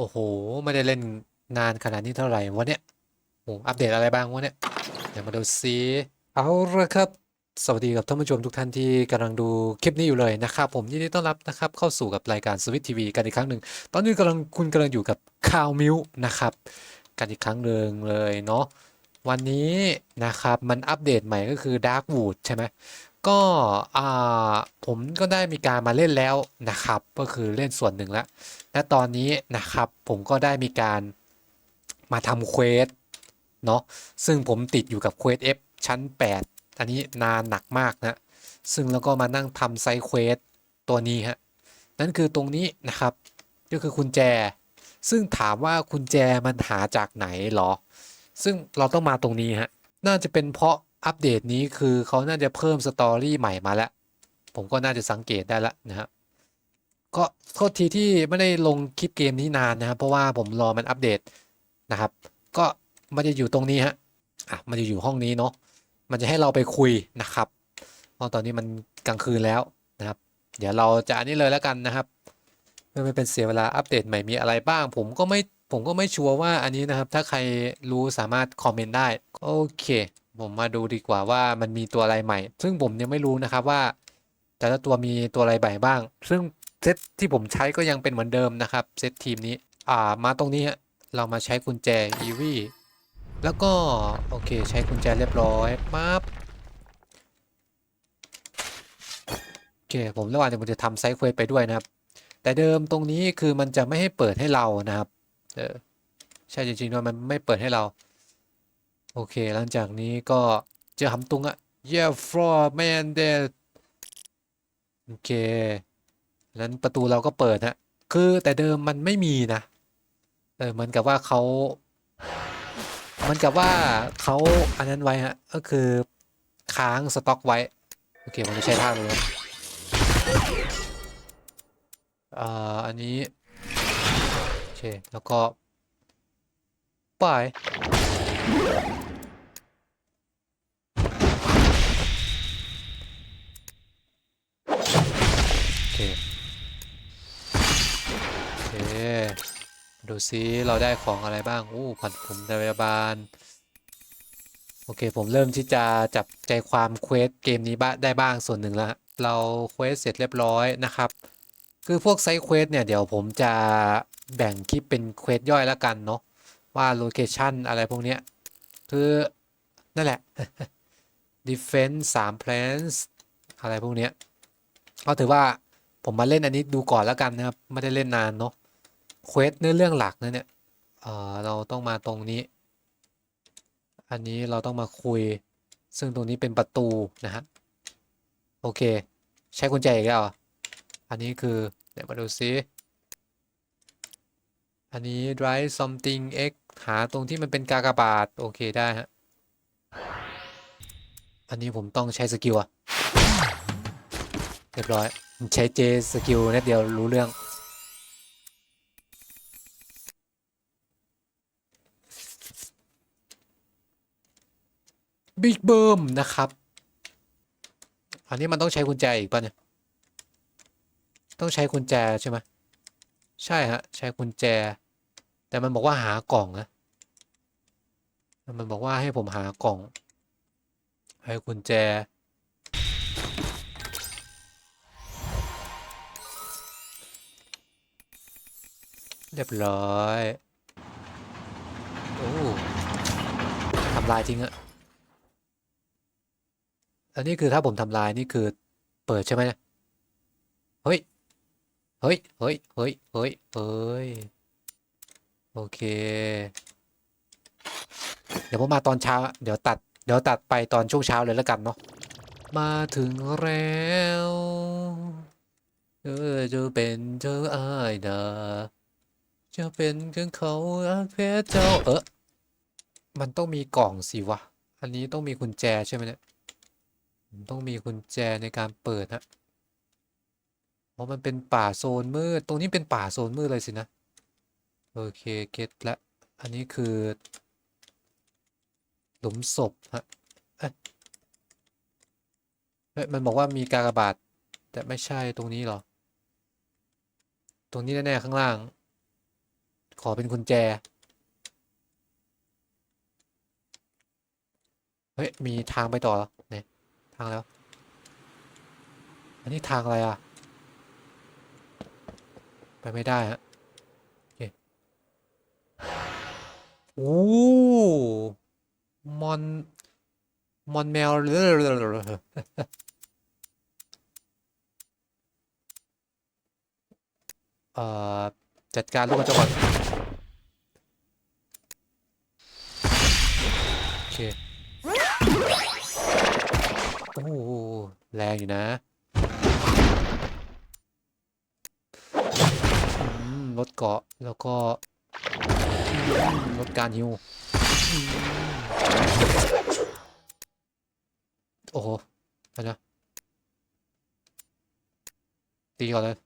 โอ้โห ไม่ได้เล่นนานขนาดนี้เท่าไหร่วะเนี่ยโอ้อัปเดตอะไรบ้างวะเนี่ย เดี๋ยวมาดูซิเอาละครับ สวัสดีกับท่านผู้ชมทุกท่านที่กำลังดูคลิปนี้อยู่เลยนะครับผมยินดีต้อนรับนะครับเข้าสู่กับรายการสวิตทีวีกันอีกครั้งหนึ่ง ตอนนี้กำลังคุณกำลังอยู่กับข่าวมิวนะครับ กันอีกครั้งหนึ่งเลยเนาะ วันนี้นะครับมันอัปเดตใหม่ก็คือ Dark Wood ใช่ไหม ก็อ่าผมก็ได้มีการมาเล่นแล้วนะครับ ก็คือเล่นส่วนหนึ่งแล้วและตอนนี้นะครับผมก็ได้มีการมาทำเควสเนาะซึ่งผมติดอยู่กับเควส F ชั้น 8 อันนี้นานหนักมากนะ ซึ่งแล้วก็มานั่งทำไซเควสตัวนี้ฮะ นั่นคือตรงนี้นะครับ ก็คือกุญแจ ซึ่งถามว่ากุญแจมันหาจากไหนหรอ ซึ่งเราต้องมาตรงนี้ฮะ น่าจะเป็นเพราะ อัปเดตนี้คือเขาน่าจะเพิ่มสตอรี่ใหม่มาแล้ว ผมก็น่าจะสังเกตได้แล้วนะฮะก็โทษทีที่ไม่ได้ลงคลิปเกมนี้นานนะครับ เพราะว่าผมรอมันอัปเดตนะครับ ก็มันจะอยู่ตรงนี้ฮะอะมันจะอยู่ห้องนี้เนาะมันจะให้เราไปคุยนะครับเพราะตอนนี้มันกลางคืนแล้วนะครับ เดี๋ยวเราจะอันนี้เลยแล้วกันนะครับเพื่อไม่เป็นเสียเวลาอัปเดตใหม่มีอะไรบ้าง ผมก็ไม่ผมก็ไม่ชัวร์ว่าอันนี้นะครับ ถ้าใครรู้สามารถคอมเมนต์ได้โอเค ผมมาดูดีกว่าว่ามันมีตัวอะไรใหม่ ซึ่งผมยังไม่รู้นะครับว่า แต่ละตัวมีตัวอะไรใหม่บ้าง ซึ่งเซตที่ผมใช้ก็ยังเป็นเหมือนเดิมนะครับเซตทีมนี้ อ่ามาตรงนี้เรามาใช้กุญแจอีวีแล้วก็ โอเคใช้กุญแจเรียบร้อยปั๊บโอเคผมระหว่างเดี๋ยวผมจะทำไซด์เควสไปด้วยนะครับ แต่เดิมตรงนี้คือมันจะไม่ให้เปิดให้เรานะครับ เออใช่จริงๆด้วยมันไม่เปิดให้เรา โอเค หลังจากนี้ก็เจอหำตุงอะ yeah floor man there โอเคนั้นประตูเราก็เปิดฮะ คือแต่เดิมมันไม่มีนะ เออเหมือนกับว่าเขาเหมือนกับว่าเขาอันนั้นไว้ฮะ ก็คือค้างสต็อกไว้ โอเคผมจะใช้ท่าเลยนะอ่าอันนี้ โอเค แล้วก็ ไป ดูซิเราได้ของอะไรบ้าง อู้ผัดผมพยาบาล โอเค ผมเริ่มที่จะจับใจความเควสเกมนี้บ้างได้บ้างส่วนหนึ่งแล้วฮะเราเควสเสร็จเรียบร้อยนะครับ คือพวกไซด์เควสเนี่ย เดี๋ยวผมจะแบ่งคลิปเป็นเควสย่อยแล้วกันเนาะว่าโลเคชันอะไรพวกเนี้ย คือนั่นแหละ defense 3 plans อะไรพวกเนี้ยก็ถือว่าผมมาเล่นอันนี้ดูก่อนแล้วกันนะครับ ไม่ได้เล่นนานเนาะ เควสเนื้อเรื่องหลักนะเนี่ยเออเราต้องมาตรงนี้ อันนี้เราต้องมาคุย ซึ่งตรงนี้เป็นประตูนะฮะ โอเค ใช้กุญแจอีกแล้วเหรออันนี้คือ เดี๋ยวมาดูซิ อันนี้ write something x หาตรงที่มันเป็นกากบาท โอเคได้ฮะ อันนี้ผมต้องใช้สกิลอะเรียบร้อย ใช้เจสกิลนิดเดียวรู้เรื่อง บิ๊กเบิมนะครับอันนี้มันต้องใช้กุญแจอีกป่ะเนี่ย ต้องใช้กุญแจใช่ไหมใช่ฮะ ใช้กุญแจ แต่มันบอกว่าหากล่องนะ มันบอกว่าให้ผมหากล่อง ให้กุญแจ เรียบร้อย โอ้ทำลายจริงอะ อันนี้คือถ้าผมทำลายนี่คือเปิดใช่ไหมเนี่ยเฮ้ย เฮ้ย เฮ้ย เฮ้ย เฮ้ย เฮ้ย โอเค เดี๋ยวผมมาตอนเช้า เดี๋ยวตัด เดี๋ยวตัดไปตอนช่วงเช้าเลยแล้วกันเนาะ มาถึงแล้วเออจะเป็นเจ้าอายดาจะเป็นกันเขารักเพชรเจ้าเออมันต้องมีกล่องสิวะ อันนี้ต้องมีกุญแจใช่ไหมเนี่ย ผมต้องมีกุญแจในการเปิดฮะเพราะมันเป็นป่าโซนมืด ตรงนี้เป็นป่าโซนมืดเลยสินะ โอเคเก็ตละ อันนี้คือ หลุมศพฮะเอ๊ะเฮ้ยมันบอกว่ามีกากบาท แต่ไม่ใช่ตรงนี้หรอ ตรงนี้แน่ๆข้างล่าง ขอเป็นกุญแจเฮ้ย มีทางไปต่อหรอ ทางแล้ว อันนี้ทางอะไรอะ ไปไม่ได้ฮะโอ้มอน มอนแมวเอ่อ จัดการลูกกระจกก่อนโอเค หแรงอยู่นะลดเกาะแล้วก็ลดการฮิวโอ้โหไปนะตีก่อนเลย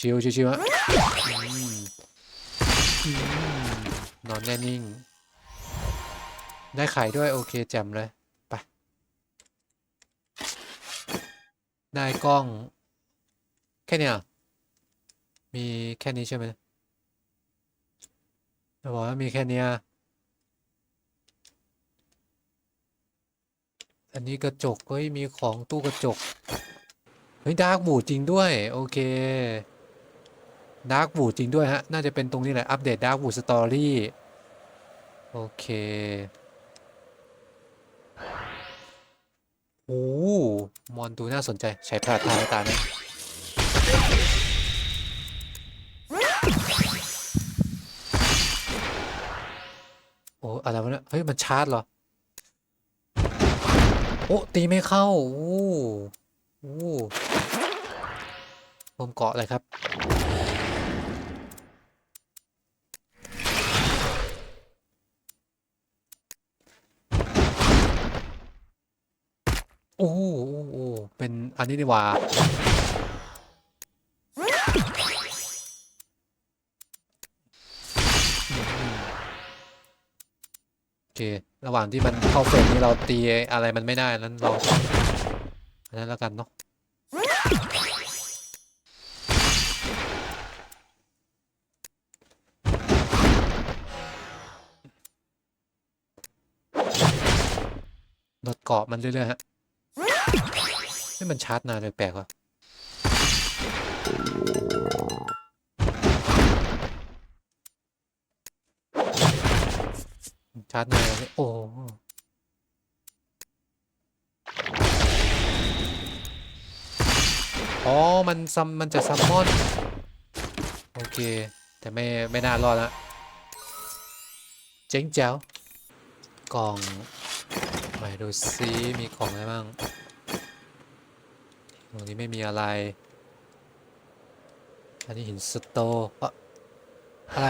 ชิวๆชิวๆอืมอืมนอนแน่นิ่ง ได้ไข่ด้วยโอเคแจ่มเลย ไป ได้กล้อง แค่นี้มีแค่นี้ใช่ไหมจะบอกว่ามีแค่นี้อันนี้กระจกเฮ้ยมีของตู้กระจก เฮ้ยดาร์กบูดจริงด้วย โอเคดาร์กบูดจริงด้วยฮะ น่าจะเป็นตรงนี้แหละ อัปเดตดาร์กบูดสตอรี่ โอเค โอ้มอนดูน่าสนใจใช้พลาดทางตาไหมโอ้อะไรวะเนี่ยเฮ้ย มันชาร์จเหรอ โอ้ตีไม่เข้า โอ้โอ้ผมเกาะเลยครับ อ้โหโอ้โหเป็นอันนี้ดีกว่าโอเค ระหว่างที่มันเข้าเฟสนี้เราตีอะไรมันไม่ได้นั้นเราต้องอันนั้นแล้วกันเนาะลดเกาะมันเรื่อยๆฮะ ให้มันชาร์จนานแปลกๆว่ะชาร์จนานเลยโอ้อ๋อ มันซัมมันจะซัมมอน โอเค แต่ไม่ ไม่น่ารอดละเจ๊งแจ๋วกล่อง ไปดูซิมีของอะไรบ้าง ตรงนี้ไม่มีอะไร อันนี้หินสโตอะอะไร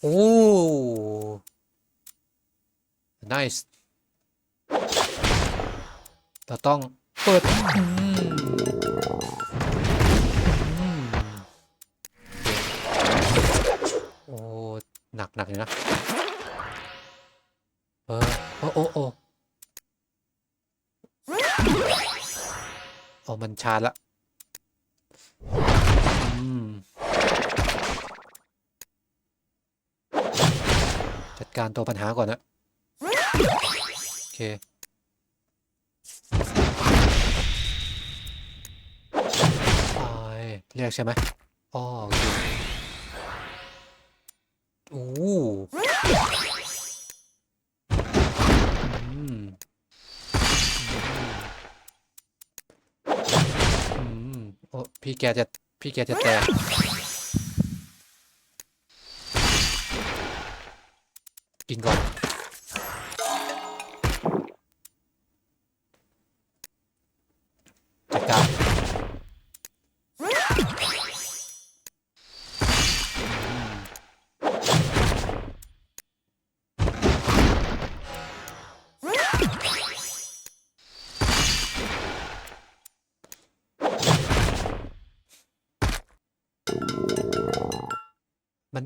โอ้ nice เราต้องเปิดโอ้ หนักหนักเลยนะ เออ โอ้โอ้โอ้ โอ้มันชาร์จละอืมจัดการตัวปัญหาก่อนนะโอเคไปเรียกใช่ไหมอ๋อโอเคโอ้ พี่แกจะพี่แกจะแตกกินก่อน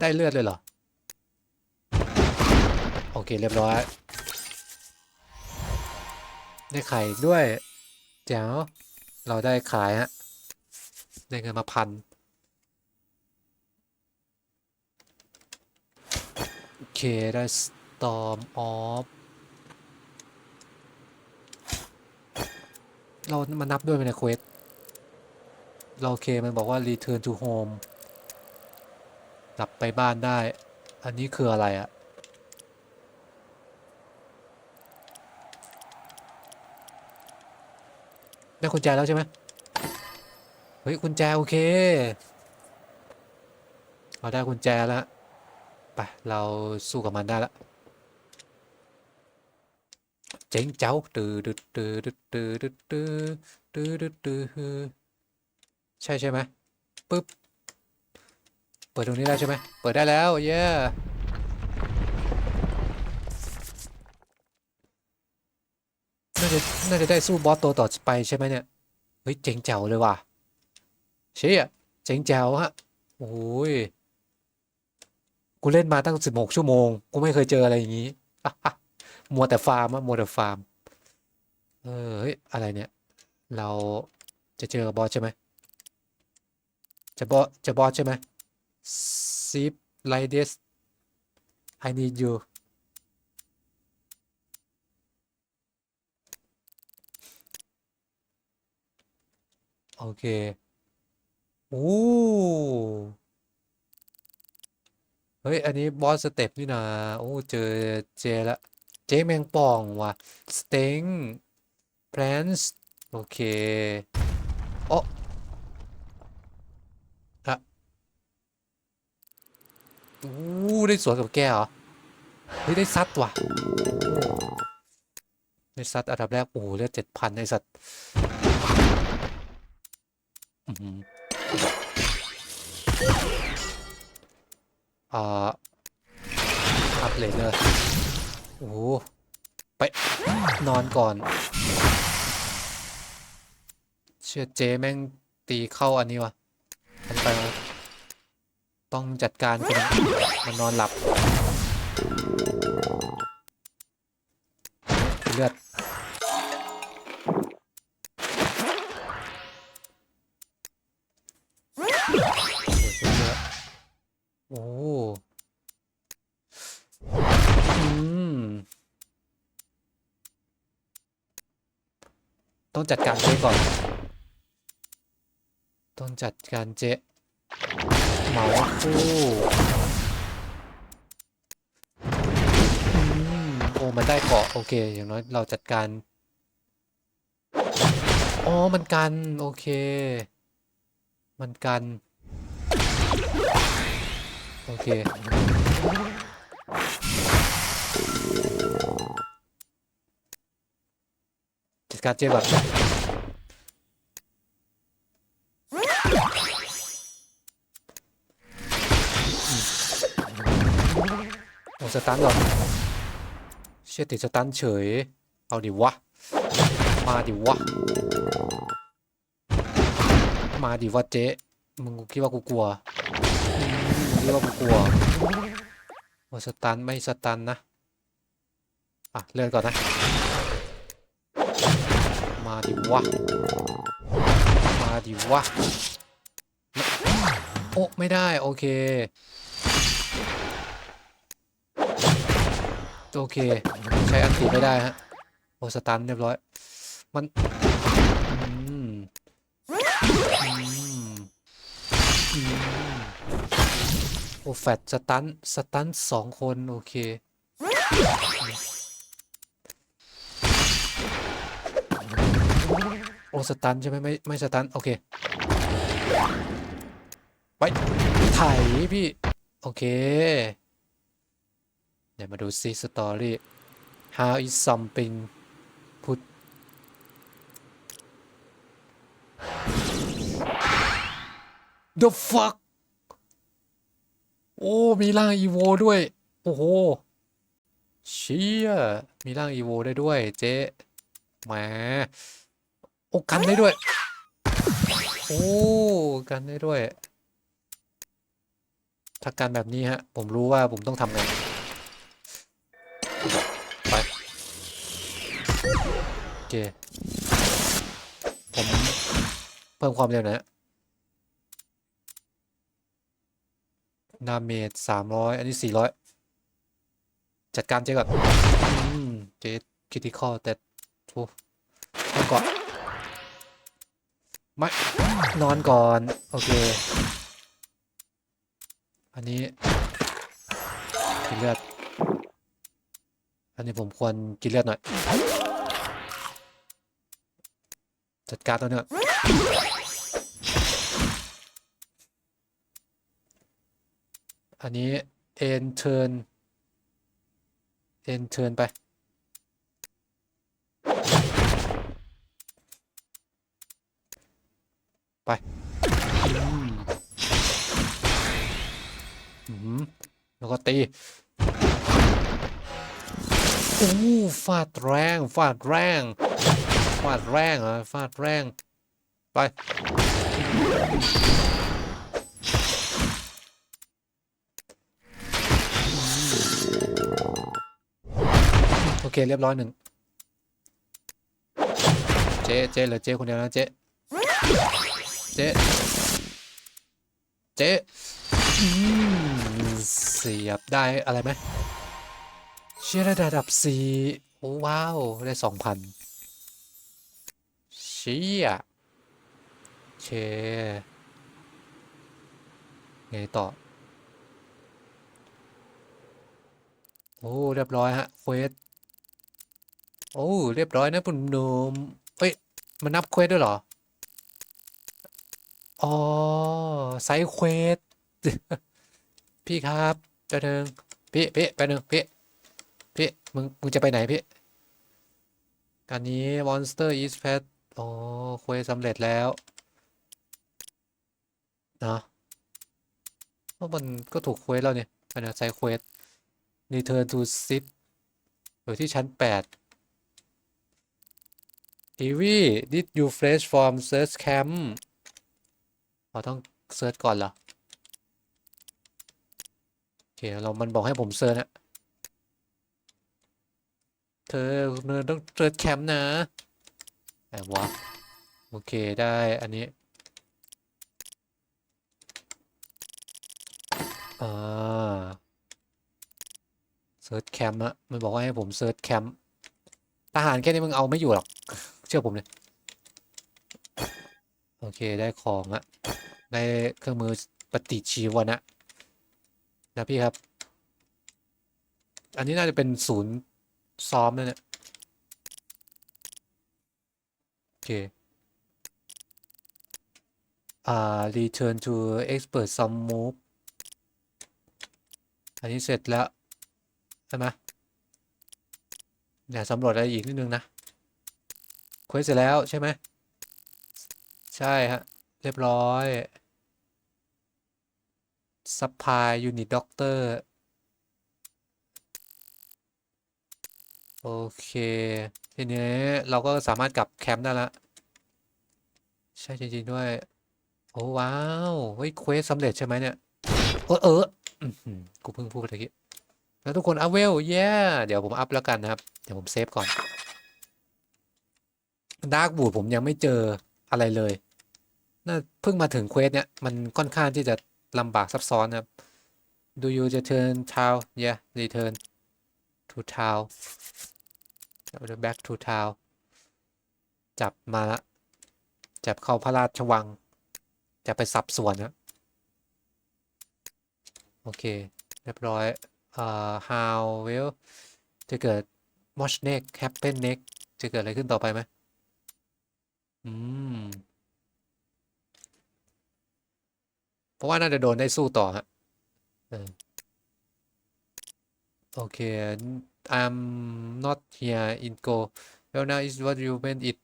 ได้เลือดเลยเหรอ โอเคเรียบร้อย ได้ไข่ด้วยแจ๋วเราได้ขายฮะ ได้เงินมาพัน โอเค ได้ Storm of เรามานับด้วยไหมเนะเควสเราโอเคมันบอกว่า return to home กลับไปบ้านได้ อันนี้คืออะไรอะได้กุญแจแล้วใช่ไหมเฮ้ยกุญแจโอเคเราได้กุญแจแล้วไปเราสู้กับมันได้ล้วเจ๋งเจ้าตือดืดตื้อดืดตื้อตือตือตือใช่ใช่ไหมปึ๊บ เปิดตรงนี้ได้ใช่ไหมเปิดได้แล้วเย้น่าจะน่าจะได้สู้บอสตัวต่อไปใช่ไหมเนี่ย เฮ้ย เจ๋งแจ๋วเลยว่ะ เชี่ยเจ๋งแจ๋วฮะ โอ้ย กูเล่นมาตั้งสิบหกชั่วโมง กูไม่เคยเจออะไรอย่างนี้มัวแต่ฟาร์มอะมัวแต่ฟาร์ม เออเฮ้ย อะไรเนี่ย เราจะเจอบอสใช่ไหมจะบอสจะบอสใช่ไหม Sip like this I need you โอเค โอ้ เฮ้ย อันนี้บอสสเต็ปนี่นะ โอ้ เจอเจละ เจ๊แมงป่องว่ะ สเต็งแพลนส์โอเค โอ้อะ อู้ได้สวนกับแกเหรอเฮ้ยได้ซัดว่ะได้ซัดอันดับแรกโอ้โหเลือดเจ็ดพันไอสัตว์อื้อหืออ่าอัพเลทเลยโอ้โหไป นอนก่อน เชื่อเจแม่งตีเข้าอันนี้วะอันไปว ต้องจัดการคนนี้มันนอนหลับเลือดเลือดเลือดโอ้อืม ต้องจัดการเจ๊ก่อน ต้องจัดการเจ๊ เหมาคู่อืมโอ้มันได้เกาะโอเค อย่างน้อยเราจัดการ อ๋อ มันกัน โอเค มันกัน โอเคจัดการเจ๊ก่อน สตันก่อนเชี่ยติดสตันเฉย เอาดิวะ มาดิวะ มาดิวะเจ๊มึงคิดว่ากูกลัวมึงคิดว่ากูกลัวโอ้สตันไม่สตันนะ อะเลื่อนก่อนนะ มาดิวะ มาดิวะ โอ้ไม่ได้ โอเค โอเค ใช้อันติไม่ได้ฮะ โอสตันเรียบร้อย มันอืมอืมอืมโอ้แฟดสตันสตันสองคน โอเคโอ้สตันใช่ไหมไม่ไม่สตันโอเคไปไถพี่ โอเค เดี๋ยวมาดูซิสตอรี่ how is something put the fuck โอ้ มีร่างอีโวด้วย โอ้โห เชี่ย มีร่างอีโวได้ด้วย เจ๊แหมโอ้กันได้ด้วย โอ้ กันได้ด้วย ถ้ากันแบบนี้ฮะ ผมรู้ว่าผมต้องทำไง ไป โอเค ผม เพิ่มความเร็วหน่อยนาเมจสามร้อยอันนี้สี่ร้อยจัดการเจ๊ก่อนเจ๊คิดที่ข้อแต่ทูต้องก่อนม่นอนก่อน โอเค อันนี้เลือด อันนี้ผมควรกินเลือดหน่อย จัดการตัวเนี้ยอันนี้เอ็นเทิร์นเอ็นเทิร์นไป ไปอืมแล้วก็ตี โอ้ฟาดแรงฟาดแรงฟาดแรงเหรอฟาดแรง ไป โอเค เรียบร้อยหนึ่ง เจ๊เจ๊เหลือเจ๊คนเดียวนะเจ๊เจ๊เจ๊เสียบได้อะไรไหม เชื่อระดับสี่โอ้ว้าว ได้สองพันเชี่ยเชไงต่อ โอ้ เรียบร้อยฮะเควสโอ้ เรียบร้อยนะคุณหนุ่มเอ้ย มันนับเควสด้วยเหรอ อ๋อ ไซส์เควสพี่ครับเจะเดิงพี่พี่ไปหนึ่งพี่ พี่มึงมึงจะไปไหนพี่การนี้ Monster is Pet อ๋อเควสสำเร็จแล้วนะเพราะมันก็ถูกเควสแล้วเนี่ยอันนี้ไซเควส Return to Sit อยู่ที่ชั้น8 Evie did you fresh from search camp เราต้องเซิร์ชก่อนเหรอ โอเค เรา มันบอกให้ผมเซิร์ชนะ เธอเธอต้องเจอแคมป์นะไหนวะโอเคได้อันนี้อ่าเซิร์ชแคมป์อะมันบอกว่าให้ผมเซิร์ชแคมป์ทหารแค่นี้มึงเอาไม่อยู่หรอกเชื่อผมเลยโอเคได้ของอะได้เครื่องมือปฏิชีวนะนะพี่ครับ อันนี้น่าจะเป็นศูนย์ ซ้อมนั่นแหละโอเค อ่า return to expert some move อันนี้เสร็จแล้ว ใช่ไหมเนี่ยสำรวจอะไรอีกนิดนึงนะเควสเสร็จแล้วใช่ไหม ใช่ฮะ เรียบร้อย supply unit doctor โอเค ทีนี้เราก็สามารถกลับแคมป์ได้ละใช่จริงๆด้วย โอ้ว้าวเฮ้ยเควสสำเร็จใช่ไหมเนี่ยเออเออกูเพิ่งพูดไปเมื่อกี้แล้วทุกคนอัพเวลเย้เดี๋ยวผมอัพแล้วกันนะครับ เดี๋ยวผมเซฟก่อนดาร์กบูดผมยังไม่เจออะไรเลยน่าเพิ่งมาถึงเควสเนี่ยมันค่อนข้างที่จะลำบากซับซ้อนนะครับ Do you return town yeah return to town back to town จับมาละจับเข้าพระราชวัง จะไปสับส่วนนะโอเค เรียบร้อยเอ่อ how will จะเกิด watch next happen next จะเกิดอะไรขึ้นต่อไปไหมอืมเพราะว่าน่าจะโดนได้สู้ต่อฮะโอเค I'm not here in go. Well now is what you meant it.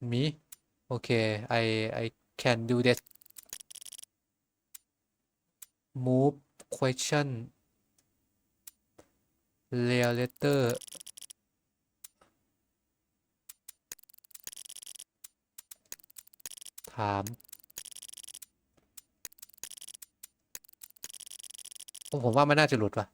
Me? Okay I I can do that. Move question. Layer letter. ถามโอ้ผมว่ามันน่าจะหลุดว่ะ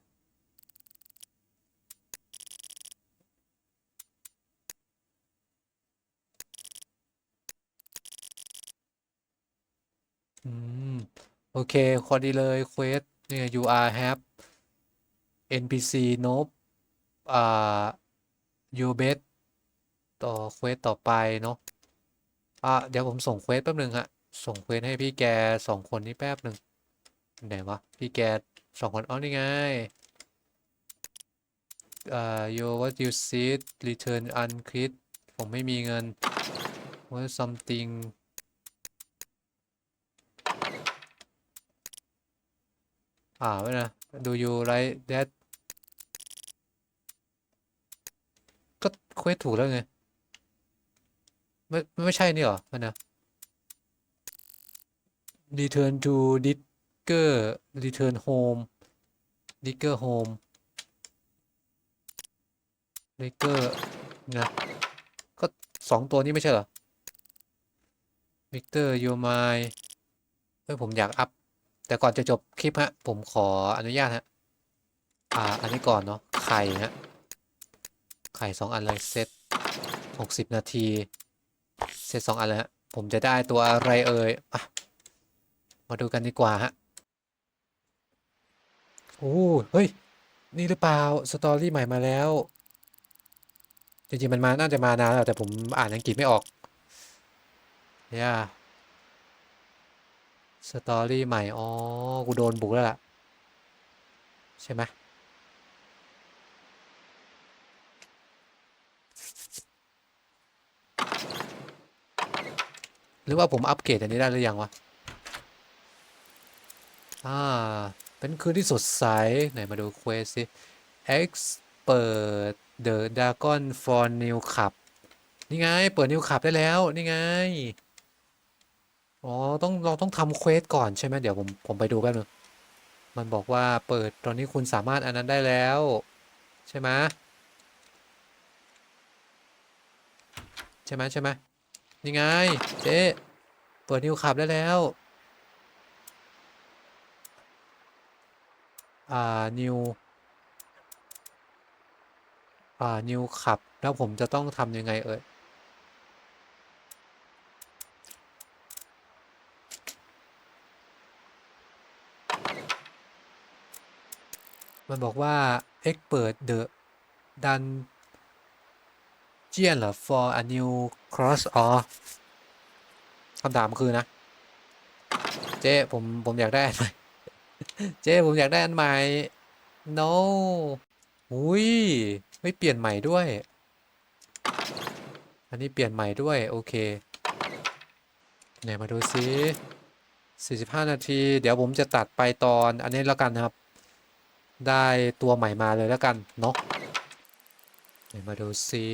อืม โอเคพอดีเลยเควสเนี่ย you are have NPC nope อ่า you bet ต่อเควสต่อไปเนาะอะเดี๋ยวผมส่งเควสแป๊บหนึ่งฮะ ส่งเควสให้พี่แกสองคนนี้แป๊บหนึ่งไหนวะ พี่แก สองคนอ๋อนี่ไงอ่า you what you said return uncrit ผมไม่มีเงิน what something อ่าไว้นะ do you like that ก็เควสถูกแล้วไง ไม่ไม่ใช่นี่หรอมันนะ return to this digger return home digger home digger นะก็สองตัวนี้ไม่ใช่เหรอ Victor you my เฮ้ยผมอยากอัพ แต่ก่อนจะจบคลิปฮะ ผมขออนุญาตฮะ อ่า อันนี้ก่อนเนาะ ไข่ฮะ ไข่สองอันเลยเซตหกสิบนาที เซตสองอันเลยฮะผมจะได้ตัวอะไรเอ่ย อะ มาดูกันดีกว่าฮะ โอ้เฮ้ย นี่หรือเปล่า สตอรี่ใหม่มาแล้ว จริงๆ มันมา น่าจะมานานแล้ว แต่ผมอ่านอังกฤษไม่ออกเนี่ยสตอรี่ใหม่ อ๋อ กูโดนบุกแล้วล่ะ ใช่ไหมหรือว่าผมอัปเกรดอันนี้ได้หรือยังวะ อ่า เป็นคืนที่สดใส ไหนมาดูเควสสิ Expert the Dragon for New Cup นี่ไง เปิด New Cup ได้แล้ว นี่ไง อ๋อ ต้องเราต้องทำเควสก่อนใช่ไหมเดี๋ยวผมผมไปดูแป๊บนึง มันบอกว่าเปิดตอนนี้คุณสามารถอันนั้นได้แล้ว ใช่ไหมใช่ไหมใช่ไหมนี่ไง เจ๊ เปิดนิวขับได้แล้ว อ่านิวอ่านิวขับ แล้วผมจะต้องทำยังไงเอ่ยมันบอกว่า expert the dungeon เหรอ for a new cross อ๋อคำถามคือนะ เจ๊ผม ผมอยากได้อันใหม่ เจ๊ผมอยากได้อันใหม่ no อุ้ยไม่เปลี่ยนใหม่ด้วย อันนี้เปลี่ยนใหม่ด้วย โอเคไหนมาดูซิ45 นาที เดี๋ยวผมจะตัดไปตอนอันนี้แล้วกันนะครับ ได้ตัวใหม่มาเลยแล้วกันเนาะไหนมาดูซิ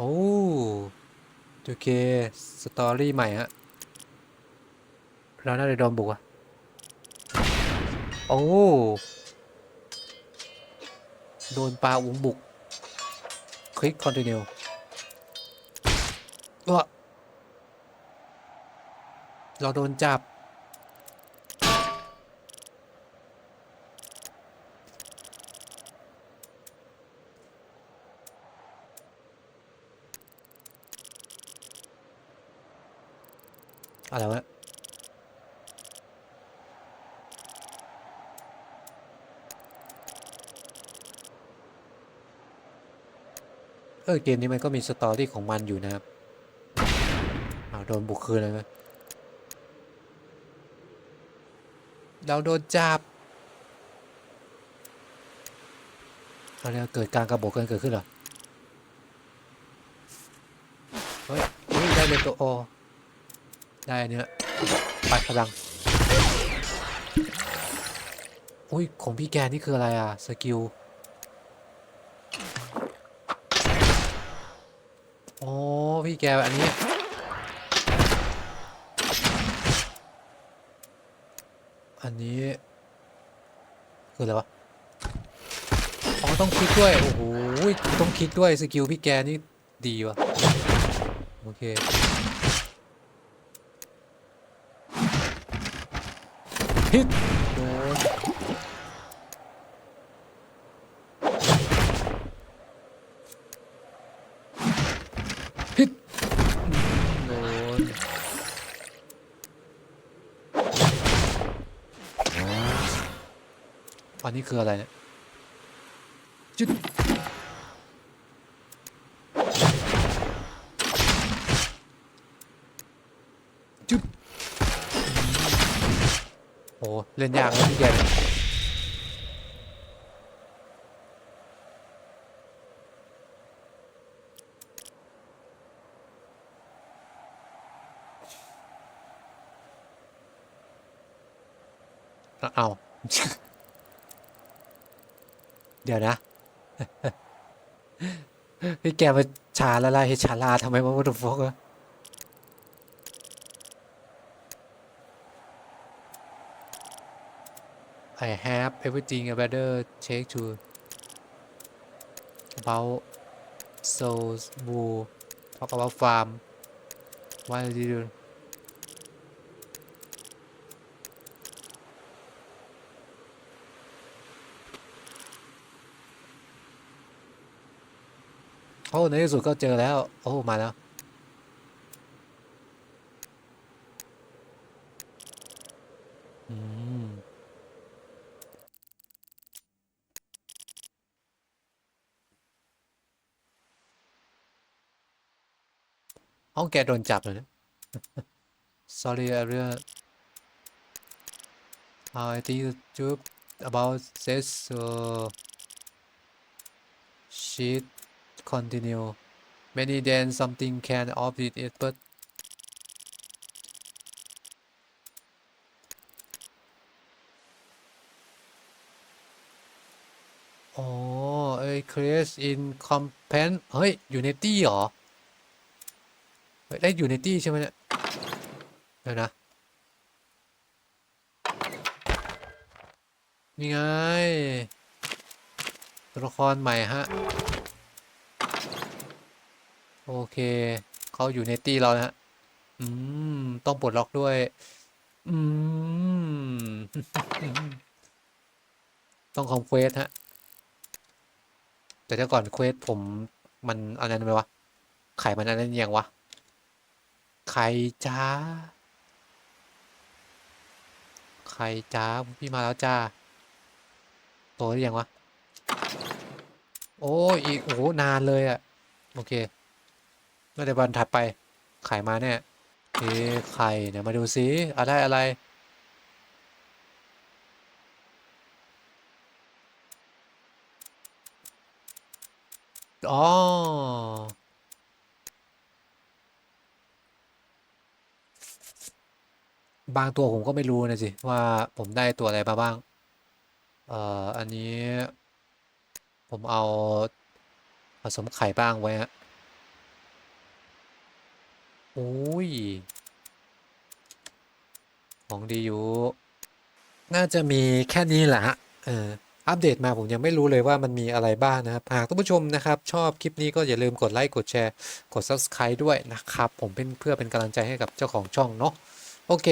โอ้โอเคสตอรี่ใหม่ฮะเราน่าจะโดนบุกอะโอ้โดนปลาอุงบุก คลิก continue ว้าเราโดนจับ ออเกมนี้มันก็มีสตอรี่ของมันอยู่นะครับอ้าโดนบุกคืนเลยไหมเราโดนจับอะไรเกิดการกระบฏกันเกิดขึ้นเหรอ เฮ้ยได้เลยตัวโอ ได้เนี้ยปัดพลัง อุ้ยของพี่แกนี่คืออะไรอะ สกิล อ๋อพี่แกอันนี้ อันนี้ คืออะไรวะ อ๋อ ต้องคลิกด้วย โอ้โห ต้องคลิกด้วย สกิลพี่แกนี่ดีว่ะ โอเคฮิตโดน นฮิตโดน อันนี้คืออะไรเนี่ยจุดจุดโอ้เล่นยากนะพี่แกเนี่ยเอาเอา เดี๋ ยวนะพี่แกมาชาละลายเฮดชาลาทำไมวะวัตถุฟอกอะ I have everything a better check to about souls woo talk about farm what did you โอ้ในที่สุดก็เจอแล้ว โอ้มาแล้ว อืมเอแกโดนจับเลยนะ sorry area uh, I think you about this so shit continue many then something can off it it but อ๋อเอ้ย create in compen เฮ้ยอยู่ในตี้เหรอ เฮ้ย ได้อยู่ในตีใช่ไหมเนี่ย เดี๋ยวนะ นี่ไงตัวละครใหม่ฮะ โอเค เขาอยู่ในตี้เรานะฮะ อืม ต้องปลดล็อกด้วย อืม ต้องคอมเควสฮะ แต่ถ้าก่อนเควสผมมันอันนั้นไหมวะ ไข่มันอันนั้นยังวะ ไข่จ้า ไข่จ้า พี่มาแล้วจ้า โตหรือยังวะ โอ้ยอีก โอ้นานเลยอะ โอเค เมื่อในวันถัดไปไข่มาแน่เอ๊ะไข่เนี่ยมาดูซิอะไรอะไรอ๋อบาง ตัว ผม ก็ไม่รู้ นะ สิ ว่าผมได้ตัวอะไรมาบ้าง เอ่อ อันนี้ ผมเอาผสมไข่บ้างไว้ฮะ อ้ย ของดีอยู่ น่าจะมีแค่นี้แหละฮะเอออัปเดตมาผมยังไม่รู้เลยว่ามันมีอะไรบ้างนะครับ หากท่านผู้ชมนะครับชอบคลิปนี้ก็อย่าลืมกดไลค์กดแชร์กด Subscribe ด้วยนะครับ ผมเป็นเพื่อเป็นกำลังใจให้กับเจ้าของช่องเนาะโอเค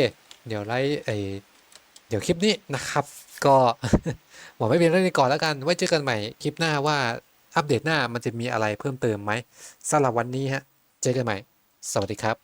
เดี๋ยวไลค์ไอเดี๋ยวคลิปนี้นะครับ ก็หวังไม่เป็นเรื่องนี้ก่อนแล้วกัน ไว้เจอกันใหม่คลิปหน้าว่าอัปเดตหน้ามันจะมีอะไรเพิ่มเติมไหมสำหรับวันนี้ฮะ เจอกันใหม่ สวัสดีครับ